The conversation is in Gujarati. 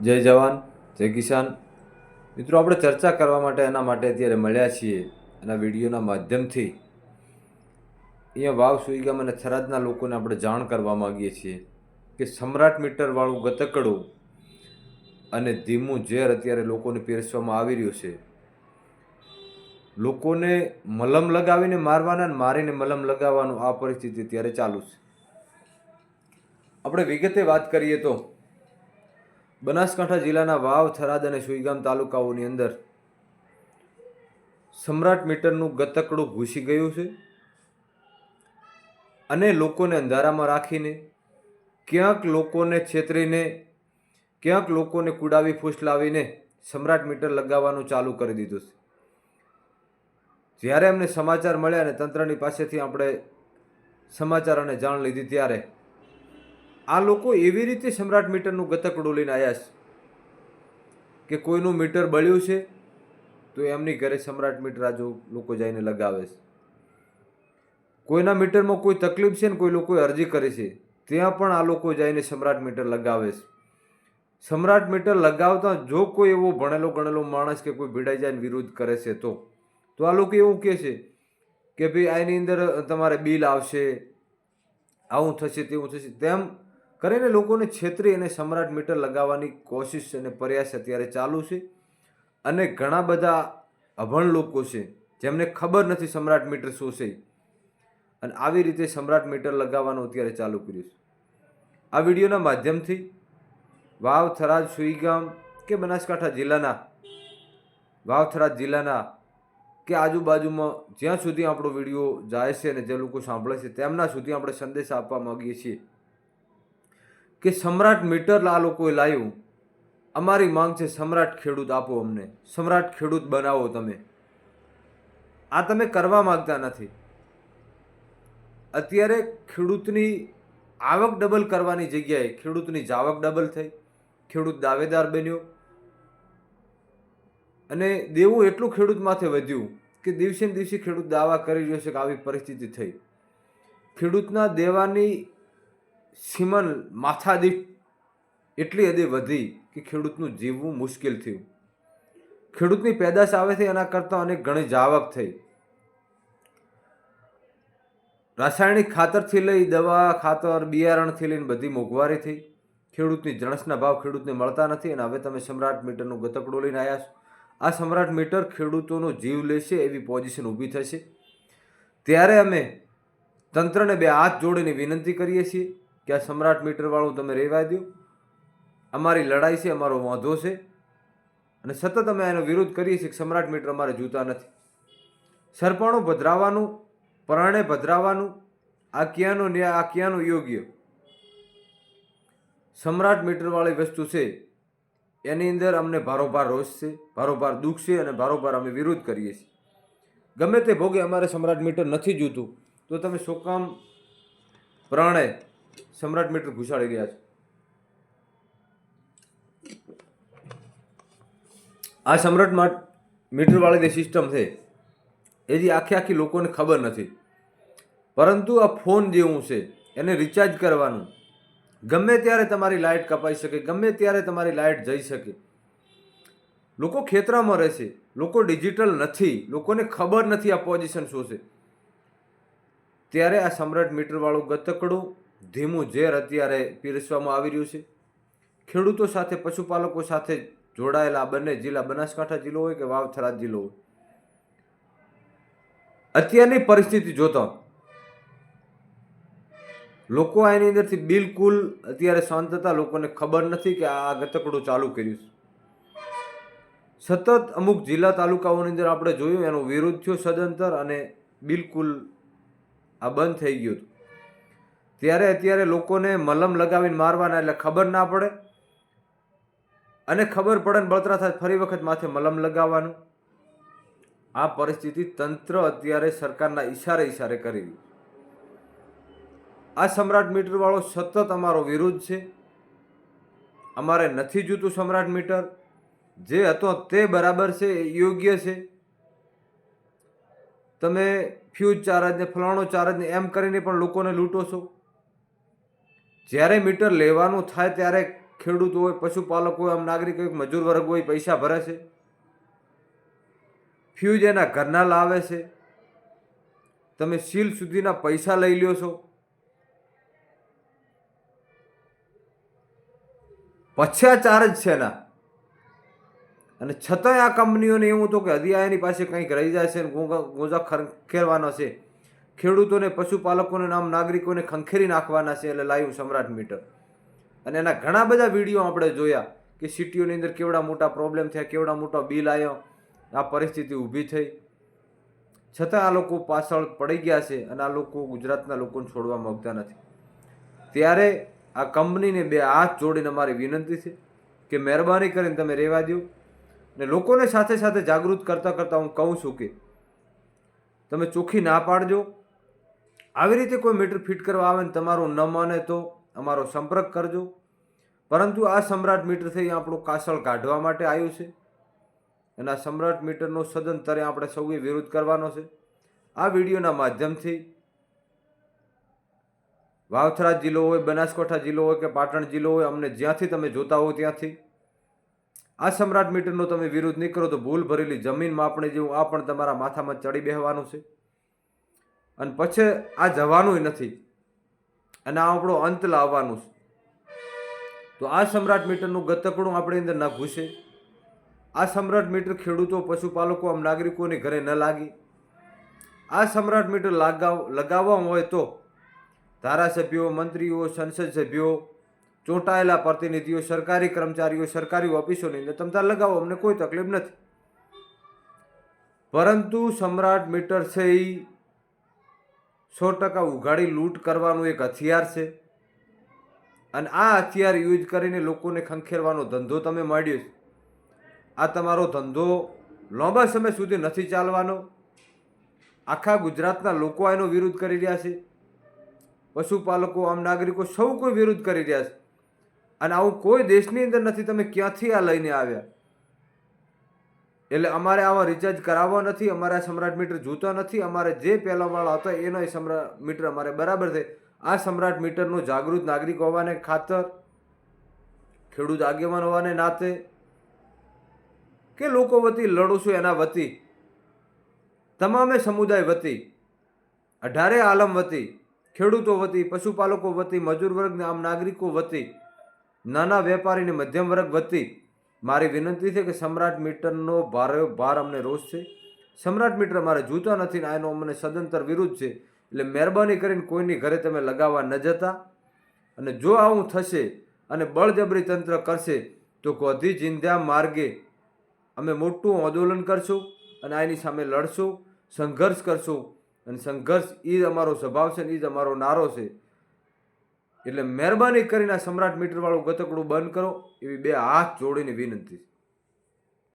જય જવાન, જય કિસાન. મિત્રો, આપણે ચર્ચા કરવા માટે એના માટે અત્યારે મળ્યા છીએ એના વિડીયોના માધ્યમથી. અહીંયા વાવ, સુઈગામ અને થરાદના લોકોને આપણે જાણ કરવા માગીએ છીએ કે સમ્રાટ મીટરવાળું ગતકડું અને ધીમું ઝેર અત્યારે લોકોને પીરસવામાં આવી રહ્યું છે. લોકોને મલમ લગાવીને મારવાના મારીને મલમ લગાવવાનું આ પરિસ્થિતિ અત્યારે ચાલુ છે. આપણે વિગતે વાત કરીએ તો બનાસકાંઠા જિલ્લાના વાવ, થરાદ અને સુઈગામ તાલુકાઓની અંદર સમ્રાટ મીટરનું ગતકડું ઘૂસી ગયું છે અને લોકોને અંધારામાં રાખીને ક્યાંક લોકોને છેતરીને, ક્યાંક લોકોને કુડાવી ફૂસલાવીને સમ્રાટ મીટર લગાવવાનું ચાલુ કરી દીધું છે. જ્યારે અમને સમાચાર મળ્યા અને તંત્રની પાસેથી આપણે સમાચાર અને જાણ લીધી ત્યારે આ લોકો એવી રીતે સમ્રાટ મીટરનું ગતકડું લઈને આવ્યા છે કે કોઈનું મીટર બળ્યું છે, તો એમની ઘરે સમ્રાટ મીટર આજુ લોકો જઈને લગાવે છે. કોઈના મીટરમાં કોઈ તકલીફ છે ને કોઈ લોકોએ અરજી કરી છે, ત્યાં પણ આ લોકો જઈને સમ્રાટ મીટર લગાવે છે. સમ્રાટ મીટર લગાવતા જો કોઈ એવો ભણેલો ગણેલો માણસ કે કોઈ ભીડાઈ જાય વિરુદ્ધ કરે છે તો તો આ લોકો એવું કહે છે કે ભાઈ આની અંદર તમારે બિલ આવશે, આવું થશે તેવું થશે. તેમ કરીને લોકોને છેતરી અને સમ્રાટ મીટર લગાવવાની કોશિશ અને પ્રયાસ અત્યારે ચાલુ છે. અને ઘણા બધા અભણ લોકો છે, જેમને ખબર નથી સમ્રાટ મીટર શું છે. અને આવી રીતે સમ્રાટ મીટર લગાવવાનું અત્યારે ચાલુ કર્યું છે. આ વિડીયોના માધ્યમથી વાવ થરાદ સુઈગામ કે બનાસકાંઠા જિલ્લાના વાવ થરાદ જિલ્લાના કે આજુબાજુમાં જ્યાં સુધી આપણો વીડિયો જાય છે અને જે લોકો સાંભળે છે, તેમના સુધી આપણે સંદેશ આપવા માગીએ છીએ. કે સમ્રાટ મીટર આ લોકોએ લાવ્યું અમારી માંગ છે સમ્રાટ ખેડૂત આપો અમને. સમ્રાટ ખેડૂત બનાવો તમે. આ તમે કરવા માગતા નથી. અત્યારે ખેડૂતની આવક ડબલ કરવાની જગ્યાએ ખેડૂતની જાવક ડબલ થઈ. ખેડૂત દાવેદાર બન્યો. અને દેવું એટલું ખેડૂત માથે વધ્યું કે દિવસે ને દિવસે ખેડૂત દાવા કરી રહ્યો છે કે આવી પરિસ્થિતિ થઈ. ખેડૂતના દેવાની સીમન માથાદીઠ એટલી હદે વધી કે ખેડૂતનું જીવવું મુશ્કેલ થયું. ખેડૂતની પેદાશ આવે છે, એના કરતાં અનેક ઘણી જાવક થઈ. રાસાયણિક ખાતરથી લઈ દવા, ખાતર, બિયારણથી લઈને બધી મોંઘવારી થઈ. ખેડૂતની જણસના ભાવ ખેડૂતને મળતા નથી અને હવે તમે સમ્રાટ મીટરનું ગતકડું લઈને આવ્યા છો. આ સમ્રાટ મીટર ખેડૂતોનો જીવ લેશે એવી પોઝિશન ઊભી થશે. ત્યારે અમે તંત્રને બે હાથ જોડીને વિનંતી કરીએ છીએ કે આ સમ્રાટ મીટરવાળું તમે રહેવા દો અમારી લડાઈ છે, અમારો વાંધો છે. અને સતત અમે એનો વિરોધ કરીએ છીએ કે સમ્રાટ મીટર અમારે જોતા નથી. સરપણું ભદ્રાવાનું, પરાણે ભદ્રાવાનું આ ક્યાંનો ન્યાય આ ક્યાંનું યોગ્ય. સમ્રાટ મીટરવાળી વસ્તુ છે, એની અંદર અમને ભારોભાર રોષ છે, ભારોભાર દુઃખ છે અને ભારોભાર અમે વિરોધ કરીએ છીએ. ગમે તે ભોગે અમારે સમ્રાટ મીટર નથી જોતું. તો તમે શું કામ? પ્રાણે સમ્રાટ મીટર ઘુસાડી રહ્યા છે. આ સમ્રાટ મીટરવાળી જે સિસ્ટમ છે એથી આખી આખી લોકોને ખબર નથી. પરંતુ આ ફોન જેવું છે, એને રિચાર્જ કરવાનું. ગમે ત્યારે તમારી લાઇટ કપાઈ શકે, ગમે ત્યારે તમારી લાઇટ જઈ શકે. લોકો ખેતરામાં રહેશે, લોકો ડિજિટલ નથી, લોકોને ખબર નથી આ પોઝિશન શું છે. ત્યારે આ સમ્રાટ મીટરવાળું ગતકડું ધીમું ઝેર અત્યારે પીરસવામાં આવી રહ્યું છે. ખેડૂતો સાથે, પશુપાલકો સાથે જોડાયેલા બંને જિલ્લા, બનાસકાંઠા જિલ્લો હોય કે વાવથરા જિલ્લો હોય? અત્યારની પરિસ્થિતિ જોતા લોકો એની અંદરથી બિલકુલ અત્યારે શાંત હતા. લોકોને ખબર નથી કે આ ગતકડું ચાલુ કર્યું સતત અમુક જિલ્લા તાલુકાઓની અંદર આપણે જોયું એનો વિરોધ થયો સદંતર અને બિલકુલ આ બંધ થઈ ગયું હતું. ત્યારે અત્યારે લોકોને મલમ લગાવીને મારવાના એટલે ખબર ના પડે. અને ખબર પડે ને બળતરા થાય ફરી વખત માથે મલમ લગાવવાનું. આ પરિસ્થિતિ તંત્ર અત્યારે સરકારના ઈશારે ઈશારે કરી આ સમ્રાટ મીટરવાળો સતત અમારો વિરોધ છે. અમારે નથી જોતું સમ્રાટ મીટર. જે હતો તે બરાબર છે, એ યોગ્ય છે. તમે ફ્યુઝ ચાર્જને, ફલાણો ચાર્જને એમ કરીને પણ લોકોને લૂંટો છો. જ્યારે મીટર લેવાનું થાય ત્યારે ખેડૂત હોય, પશુપાલક હોય, આમ નાગરિક હોય, મજૂર વર્ગ હોય, પૈસા ભરે છે. ફ્યુઝ એના ઘરના લાવે છે. તમે સીલ સુધીના પૈસા લઈ લ્યો છો. પછ્યાચાર જ છે એના. અને છતાંય આ કંપનીઓને એવું હતું કે હજી એની પાસે કંઈક રહી જાય છે ગોજા ખંખેરવાનો છે. ખેડૂતોને, પશુપાલકોને નામ નાગરિકોને ખંખેરી નાખવાના છે એટલે લાઈવ સમ્રાટ મીટર. અને એના ઘણા બધા વીડિયો આપણે જોયા કે સિટીઓની અંદર કેવડા મોટા પ્રોબ્લેમ થયા, કેવડા મોટો બિલ આવ્યો આ પરિસ્થિતિ ઊભી થઈ. છતાં આ લોકો પાછળ પડી ગયા છે અને આ લોકો ગુજરાતના લોકોને છોડવા માંગતા નથી. ત્યારે આ કંપનીને બે હાથ જોડીને મારી વિનંતી છે કે મહેરબાની કરીને તમે રહેવા દો ને લોકોને સાથે સાથે જાગૃત કરતાં કરતાં હું કહું છું કે તમે ચોખ્ખી ના પાડજો. આવી રીતે કોઈ મીટર ફિટ કરવા આવે ને તમારું ન માને તો અમારો સંપર્ક કરજો. પરંતુ આ સમ્રાટ મીટર થઈ આપણું કાસળ કાઢવા માટે આવ્યું છે. અને આ સમ્રાટ મીટરનો સદંતરે આપણે સૌએ વિરોધ કરવાનો છે. આ વિડીયોના માધ્યમથી વાવથરા જિલ્લો હોય, બનાસકાંઠા જિલ્લો હોય કે પાટણ જિલ્લો હોય, અમને જ્યાંથી તમે જોતા હો ત્યાંથી આ સમ્રાટ મીટરનો તમે વિરોધ નહીં કરો તો ભૂલ ભરેલી જમીન માપણી જેવું આ પણ તમારા માથામાં ચડી બેહવાનું છે. અને પછી આ જવાનું નથી. અને આ આપણો અંત લાવવાનું છે. તો આ સમ્રાટ મીટરનું ગતકડું આપણી અંદર ન ઘૂસે આ સમ્રાટ મીટર ખેડૂતો, પશુપાલકો, આમ નાગરિકોની ઘરે ન લાગી. આ સમ્રાટ મીટર લગાવ, લગાવવા હોય તો ધારાસભ્યો, મંત્રીઓ, સંસદ સભ્યો, ચૂંટાયેલા પ્રતિનિધિઓ, સરકારી કર્મચારીઓ, સરકારી ઓફિસોની અંદર તમતા લગાવો, અમને કોઈ તકલીફ નથી. પરંતુ સમ્રાટ મીટર છે એ સો ટકા ઉઘાડી લૂંટ કરવાનું એક હથિયાર છે. અને આ હથિયાર યુઝ કરીને લોકોને ખંખેરવાનો ધંધો તમે માંડ્યો છે. આ તમારો ધંધો લાંબા સમય સુધી નથી ચાલવાનો. આખા ગુજરાતના લોકો એનો વિરોધ કરી રહ્યા છે. પશુપાલકો, આમ નાગરિકો સૌ કોઈ વિરોધ કરી રહ્યા છે. અને આવું કોઈ દેશની અંદર નથી, તમે ક્યાંથી આ લઈને આવ્યા? એટલે અમારે આવા રિચાર્જ કરાવવા નથી, અમારે સમ્રાટ મીટર જોતા નથી, અમારે જે પહેલાંવાળા હતા એનો સમ્રાટ મીટર અમારે બરાબર છે. આ સમ્રાટ મીટરનું જાગૃત નાગરિક હોવાને ખાતર ખેડૂત આગેવાન હોવાને નાતે કે લોકો વતી લડું છું એના વતી, તમામે સમુદાય વતી, અઢારે આલમ વતી, ખેડૂતો વતી, પશુપાલકો વતી, મજૂર વર્ગ આમ નાગરિકો વતી, નાના વેપારીને મધ્યમ વર્ગ વતી મારી વિનંતી છે કે સમ્રાટ મીટરનો ભારે ભાર અમને રોષ છે. સમ્રાટ મીટર મારે જોતા નથી ને એનો અમને સદંતર વિરુદ્ધ છે. એટલે મહેરબાની કરીને કોઈની ઘરે તમે લગાવવા ન જતા. અને જો આવું થશે અને બળજબરી તંત્ર કરશે, તો ગોધી ચિંધ્યા માર્ગે અમે મોટું આંદોલન કરશું અને આની સામે લડશું, સંઘર્ષ કરશું. અને સંઘર્ષ એ જ અમારો સ્વભાવ છે ને એ જ અમારો નારો છે. એટલે મહેરબાની કરીને આ સમ્રાટ મીટરવાળું ગતકડું બંધ કરો એવી બે હાથ જોડીને વિનંતી